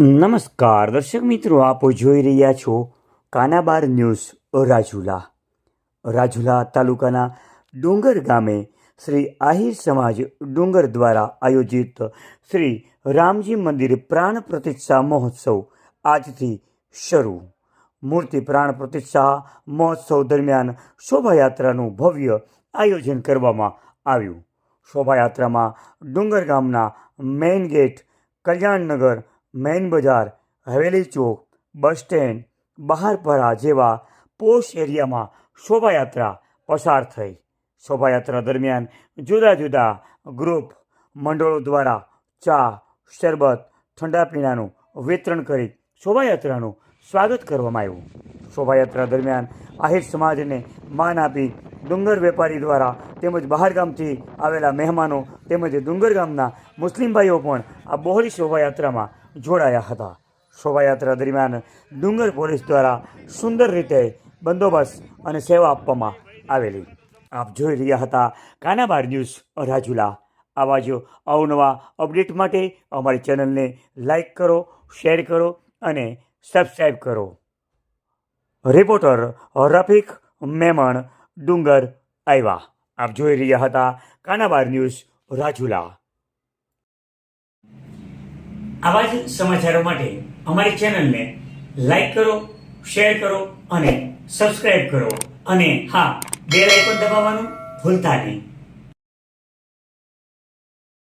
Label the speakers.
Speaker 1: નમસ્કાર, દર્શક મિત્રો, આપ જોઈ રહ્યા છો કાનાબાર ન્યૂઝ રાજુલા રાજુલા તાલુકાના ડુંગર ગામે શ્રી આહિર સમાજ ડુંગર દ્વારા આયોજિત શ્રી રામજી મંદિર પ્રાણ પ્રતિષ્ઠા મહોત્સવ આજથી શરૂ. મૂર્તિ પ્રાણ પ્રતિષ્ઠા મહોત્સવ દરમિયાન શોભાયાત્રાનું ભવ્ય આયોજન કરવામાં આવ્યું. શોભાયાત્રામાં ડુંગર ગામના મેઇન ગેટ, કલ્યાણનગર મેઇન બજાર, હવેલી ચોક, બસ સ્ટેન્ડ બહારપરા જેવા પોશ એરિયામાં શોભાયાત્રા પસાર થઈ. શોભાયાત્રા દરમિયાન જુદા જુદા ગ્રુપ મંડળો દ્વારા ચા, શરબત, ઠંડા પીણાનું વિતરણ કરી શોભાયાત્રાનું સ્વાગત કરવામાં આવ્યું. શોભાયાત્રા દરમિયાન આહિર સમાજને માન આપી ડુંગર વેપારી દ્વારા તેમજ બહાર ગામથી આવેલા મહેમાનો તેમજ ડુંગર ગામના મુસ્લિમ ભાઈઓ પણ આ બહોળી શોભાયાત્રામાં જોડાયા હતા. શોભાયાત્રા દરમિયાન ડુંગર પોલીસ દ્વારા સુંદર રીતે બંદોબસ્ત અને સેવા આપવામાં આવેલી. આપ જોઈ રહ્યા હતા કાનાબાર ન્યૂઝ રાજુલા. આવા જ અવનવા અપડેટ માટે અમારી ચેનલને લાઈક કરો, શેર કરો અને સબસ્ક્રાઈબ કરો. રિપોર્ટર રફીક મેમણ, ડુંગર આવ્યા આપ જોઈ રહ્યા હતા કાનાબાર ન્યૂઝ રાજુલા. આવા જ સમાચારો માટે અમારી ચેનલને લાઈક કરો, શેર કરો અને સબસ્ક્રાઈબ કરો. અને હા, બેલ પણ દબાવવાનું ભૂલતા નહીં.